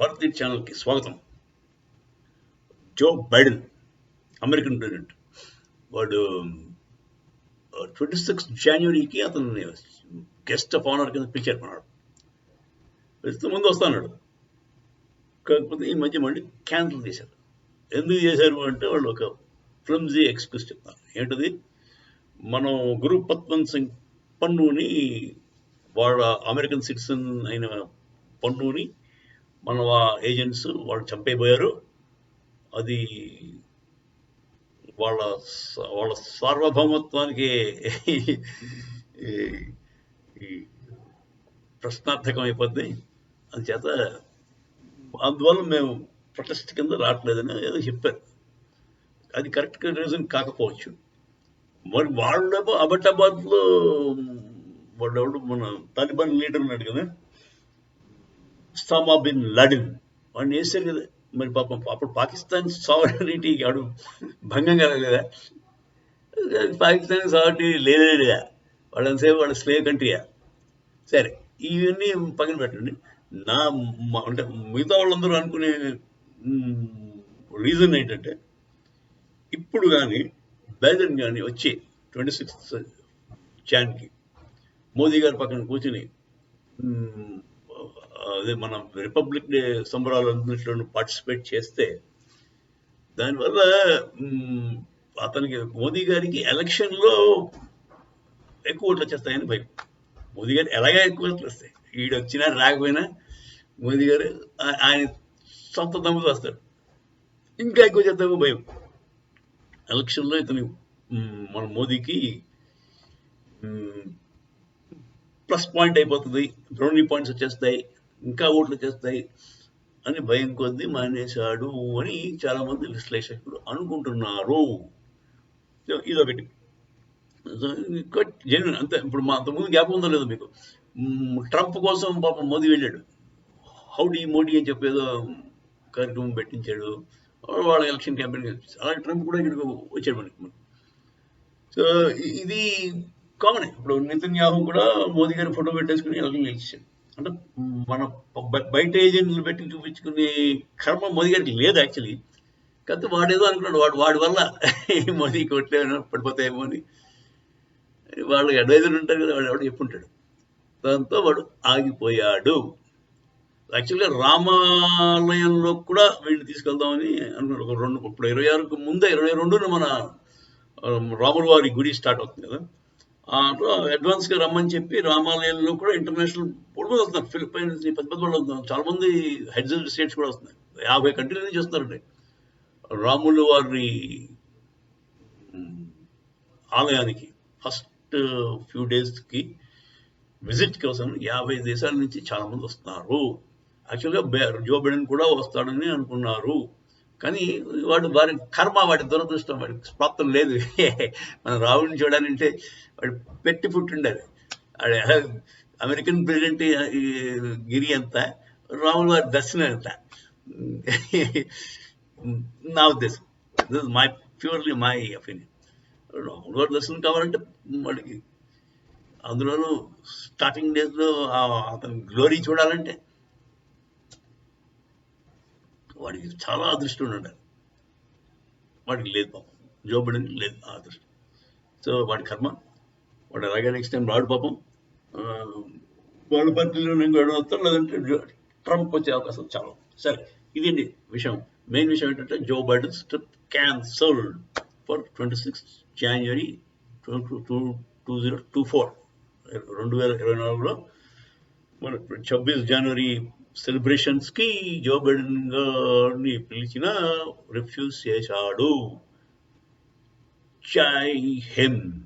భారతీయ ఛానల్కి స్వాగతం. Joe Biden American president. వాడు ట్వంటీ సిక్స్ జనవరికి అతను గెస్ట్ ఆఫ్ ఆనర్ కింద పిలిచారు మనాడు వెళ్తూ ముందు వస్తాడు కాకపోతే ఈ మధ్య మళ్ళీ క్యాన్సిల్ చేశారు. ఎందుకు చేశారు అంటే వాళ్ళు ఒక ఫ్లమ్జీ ఎక్స్క్యూజ్ చెప్తారు. ఏంటది? మనం గురు పద్మన్ సింగ్ పన్నుని వాళ్ళ అమెరికన్ సిటిజన్ అయిన పన్నుని మన ఏజెంట్స్ వాళ్ళు చంపైపోయారు అది వాళ్ళ స- వాళ్ళ సార్వభౌమత్వానికి ప్రశ్నార్థకం అయిపోద్ది అందుచేత అందువల్ల మేము ప్రొటెస్ట్ కింద రావట్లేదని ఏదో చెప్పారు. అది కరెక్ట్ రీజన్ కాకపోవచ్చు. మరి వాళ్ళేమో అబటాబాద్లో వాడు మన తాలిబాన్ లీడర్ ఉన్నాడు కదా ఉస్తామా బిన్ లడిన్ వాడిని వేసారు కదా. మరి పాపం అప్పుడు పాకిస్తాన్ సావరిటీ ఆడు భంగం కలగలేదా పాకిస్తాన్ సావరిటీ వాళ్ళని వాళ్ళంతసేపు వాళ్ళ స్లేవ్ కంట్రీయా సరే ఇవన్నీ పక్కన పెట్టండి. నా అంటే మిగతా వాళ్ళందరూ అనుకునే రీజన్ ఏంటంటే ఇప్పుడు కానీ బైడెన్ కానీ వచ్చి ట్వంటీ సిక్స్త్ జాన్కి మోదీ గారి పక్కన కూర్చుని అదే మనం రిపబ్లిక్ డే సంబరాలు అన్నింటిలో పార్టిసిపేట్ చేస్తే దానివల్ల అతనికి మోదీ గారికి ఎలక్షన్లో ఎక్కువ ఓట్లు వచ్చేస్తాయని భయం. మోదీ గారు ఎలాగే ఎక్కువ ఓట్లు వస్తాయి? ఈడు వచ్చినా రాకపోయినా మోదీ గారు ఆయన సొంత దమ్ముతో వస్తారు ఇంకా ఎక్కువ చేస్తామో భయం. ఎలక్షన్లో ఇతని మన మోదీకి ప్లస్ పాయింట్ అయిపోతుంది. బ్రౌనీ పాయింట్స్ వచ్చేస్తాయి. ఇంకా ఓట్లు తెస్తాయి అని భయం కొద్దీ మానేశాడు అని చాలా మంది విశ్లేషకులు అనుకుంటున్నారు. ఇదొకటి జెన్యున్ అంతే ఇప్పుడు మా అంతకుముందు జ్ఞాపకం ఉందో లేదో మీకు? ట్రంప్ కోసం పాపం మోదీ వెళ్ళాడు. హౌడీ మోడీ అని చెప్పేదో కార్యక్రమం పెట్టించాడు. వాళ్ళ ఎలక్షన్ క్యాంపెయిన్ అలాగే ట్రంప్ కూడా ఇక్కడికి వచ్చాడు మనకి. సో ఇది కామన్. ఇప్పుడు నితిన్ యాహు కూడా మోదీ గారి ఫోటో పెట్టేసుకుని ఎలక్షన్ గెలిచాడు. అంటే మన బయట ఏజెంట్లు పెట్టి చూపించుకునే కర్మ మోదీ గారికి లేదు యాక్చువల్లీ. కాకపోతే వాడేదో అనుకున్నాడు వాడు వాడి వల్ల మోదీ కొట్టేమో పడిపోతాయేమో అని. వాళ్ళు అడ్వైజర్ ఉంటారు కదా వాడు ఎవడో చెప్పుంటాడు. దాంతో వాడు ఆగిపోయాడు. యాక్చువల్గా రామాలయంలో కూడా వీళ్ళు తీసుకెళ్దామని అనుకున్నాడు. ఒక రెండు ఇప్పుడు ఇరవై ఆరుకు ముందే ఇరవై రెండున మన ఆ, రాముల వారి గుడి స్టార్ట్ అవుతుంది కదా. అడ్వాన్స్గా రమ్మని చెప్పి రామాలయంలో కూడా ఇంటర్నేషనల్ పొడుగు వస్తున్నారు. ఫిలిప్పైన్స్ నుంచి పెద్ద పెద్ద వాళ్ళు వస్తున్నారు. చాలా మంది హెడ్స్ ఆఫ్ స్టేట్స్ కూడా వస్తున్నాయి యాభై కంట్రీల నుంచి వస్తున్నారండి. రాములు వారి ఆలయానికి ఫస్ట్ ఫ్యూ డేస్కి విజిట్ కోసం యాభై దేశాల నుంచి చాలా మంది వస్తున్నారు. యాక్చువల్గా జో బిడెన్ కూడా వస్తాడని అనుకున్నారు. కానీ వాడు వారి కర్మ వాడి దురదృష్టం వాడి ప్రాప్తం లేదు. మన రావుని చూడాలంటే వాడు పెట్టి పుట్టిండాలి. వాడు అమెరికన్ ప్రెసిడెంట్ గిరి అంత రాముల వారి దర్శనం అంత నా ఉద్దేశం. This my purely my opinion రాముల వారి దర్శనం కావాలంటే వాడికి అందులోనూ స్టార్టింగ్ డేస్లో అతని గ్లోరీ చూడాలంటే వాడికి చాలా అదృష్టం ఉండాలి వాడికి లేదు పాపం. జో లేదు ఆ అదృష్టం. సో వాడి కర్మ. వాడు అలాగే నెక్స్ట్ టైం రాడు పాపం. వాళ్ళ పార్టీలో నేను వస్తాను లేదంటే ట్రంప్ వచ్చే అవకాశం చాలా సరే ఇదండి విషయం? మెయిన్ విషయం ఏంటంటే Joe Biden trip cancelled for twenty six January two two two zero two four. రెండు వేల ఇరవై నాలుగులో మన ఛబ్బీస్ జనవరి సెలబ్రేషన్స్కి జో బైడెన్ గారిని పిలిచిన రిఫ్యూజ్ చేశాడు. జై హింద్.